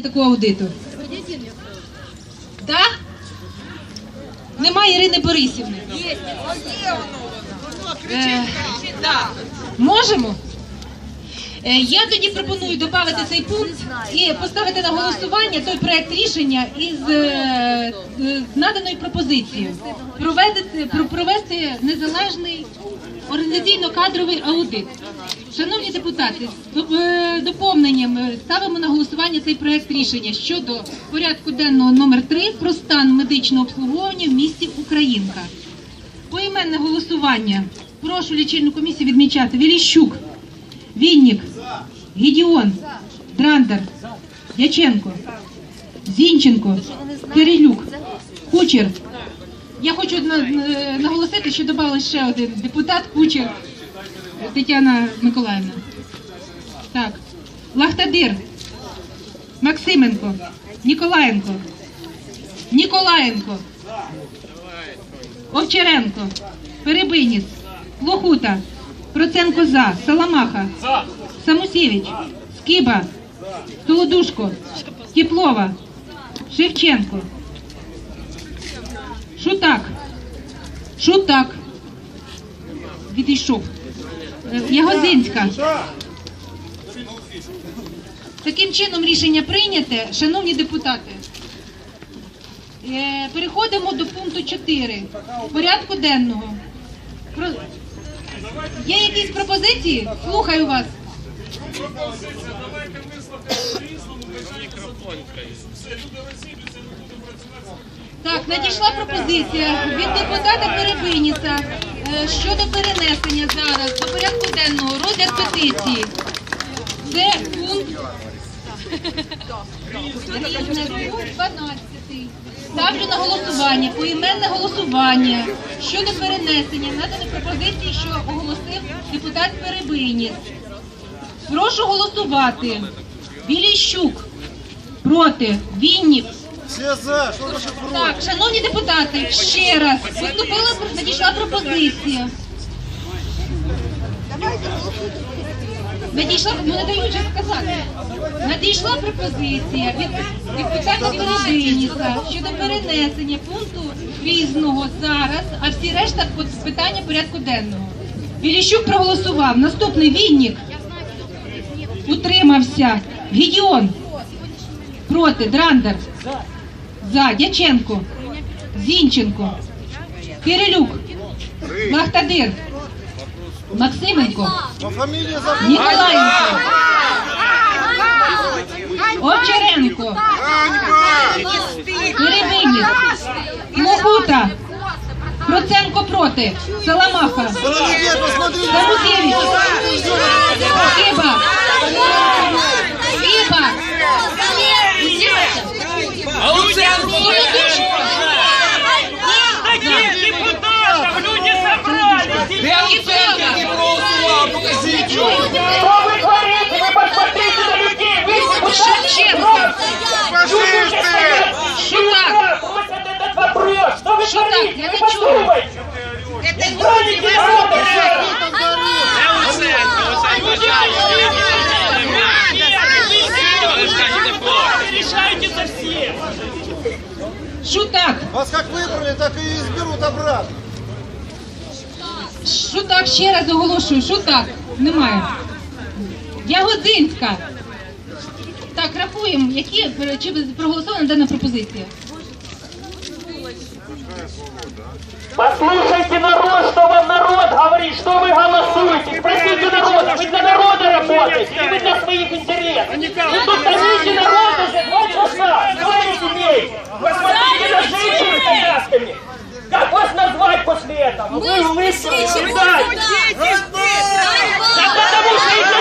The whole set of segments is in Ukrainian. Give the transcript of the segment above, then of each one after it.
такого аудиту? Так? Немає Ірини Борисівни. Е, Можемо? Е, Я тоді пропоную додати цей пункт і поставити на голосування той проект рішення із е, наданою пропозицією провести незалежний організаційно-кадровий аудит. Шановні депутати, з е, доповненням е, ставимо на голосування цей проект рішення щодо порядку денного номер 3 про стан медичного обслуговування в місті Українка. Поіменне голосування. Прошу лічильну комісію відмічати. Віліщук, Віннік, Гедіон, Драндер, Дяченко, Зінченко, Кирилюк, Кучер. Я хочу на- наголосити, що додали ще один депутат Кучер Тетяна Миколаївна. Так. Лахтадир, Максименко, Ніколаєнко, Ніколаєнко, Овчаренко, Перебиніс, Лохута, Проценко за, Саламаха, Самусєвич, Скиба, Солодушко, Теплова, Шевченко, Шутак, Шутак, відійшов, Е, Ягозинська. Таким чином рішення прийняте, шановні депутати. Е, Переходимо до пункту 4 порядку денного. Про... Є якісь пропозиції? Слухаю вас. Так, надійшла пропозиція від депутата Перебиніса е, щодо перенесення зараз до порядку денного розгляд петиції. Це пункт Різне, 12. Ставлю на голосування, поіменне голосування щодо перенесення наданої пропозиції, що оголосив депутат Перебиніс. Прошу голосувати. Біліщук. Проти. Против? Так, шановні депутати, ще раз поступила надійшла пропозиція. Надійшла, ну не дають сказати. Надійшла пропозиція від депутата Перебиніса щодо перенесення пункту різного зараз, а всі решта по- питання порядку денного. Біліщук проголосував. Наступний Вінник утримався. Гедіон проти. Драндер за. Дяченко. Зінченко. Кирилюк. Лахтадир. Максименко. Ніколаєнко. Овчаренко. Перебиніс. Лохута. Проценко проти. Саламаха. Самусєвич. Киба. уже Таких депутатов люди собрались! Я оценки не проголосовал, покажите! А Что вы творите? Вы посмотрите на людей! Вы Фашисты! этот вопрос! Что вы творите? Вы подумайте! Это люди, вы собираете! Оценка, оценка, оценка! за всех! Шутак. Вас как выбрали, так и изберут обратно. Шутак ще раз оголошую. Шутак. Немає. Ягодинська. Так, рахуємо, які чи проголосована дана пропозиція. Послушайте народ, что вам народ говорит, что вы голосуете. Спросите народа, вы для народа работаете, или вы для своих интересов. Вы тут томите народ уже можно? Совесть имеет! Посмотрите на женщину с колясками! Как вас назвать после этого? Мы Вы лысые, предатель! Да потому что их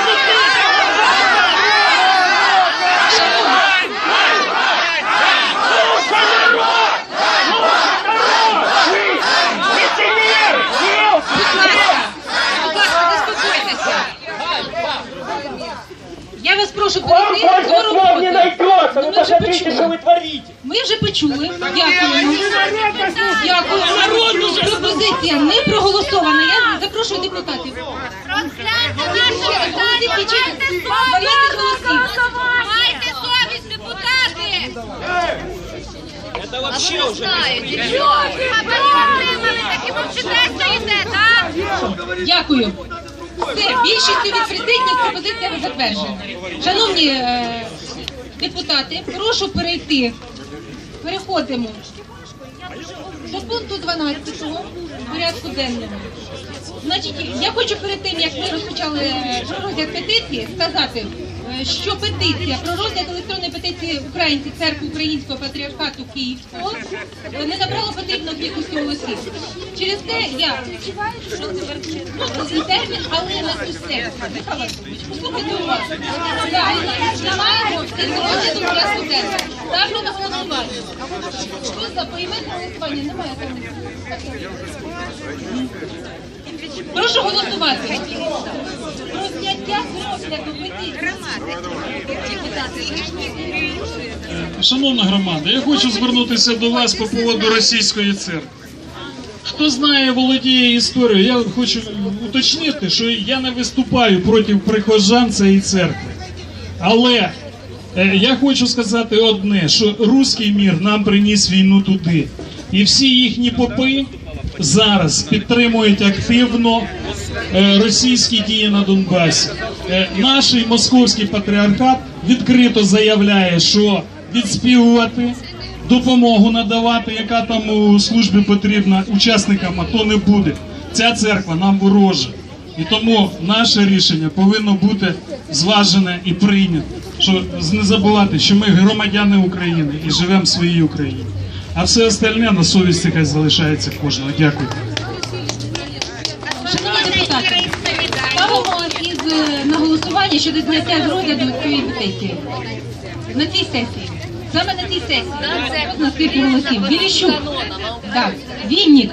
Я вас прошу, поверніть, не найдется. Ну, вже посмотрите, что почули. вы творите. Ми вже почули. Дякую. Народну пропозиція не проголосована. Я запрошую депутатів. Розгляньте наші питання, майте совість, майте совість, депутати. вообще уже. Так? Дякую. Все, більшістю від присутніх пропозиція затверджена. Шановні е, депутати, прошу перейти. Переходимо до пункту 12 порядку денного. Значить, я хочу перед тим, як ми розпочали розгляд петиції, сказати, що петиція про розгляд електронної петиції українців церкви Українського патріархату Київського е, не набрала потрібну кількість голосів. Через те я термін, але на цю сесію. Послухайте. Так, Знімаємо з розгляду порядку денного. Ставлю на голосування. Хто за поіменне голосування? Немає. Прошу голосувати. Шановна громада, я хочу звернутися до вас по поводу російської церкви. Хто знає, володіє історією, я хочу уточнити, що я не виступаю проти прихожан цієї церкви. Але е, я хочу сказати одне: що руський мір нам приніс війну туди. І всі їхні попи зараз підтримують активно е, російські дії на Донбасі. Е, Наш московський патріархат відкрито заявляє, що відспівувати, допомогу надавати, яка там у службі потрібна учасникам, АТО не буде. Ця церква нам ворожа. І тому наше рішення повинно бути зважене і прийнято. Що не забувати, що ми громадяни України і живемо в своїй Україні. А все остальне на совісті хай залишається кожного. Дякую. Шановні депутати, ставимо із е, на голосування щодо зняття з розгляду цієї петиції. На цій сесії. Саме на цій сесії. На скільки голосів. Біліщук. Так. Вінник.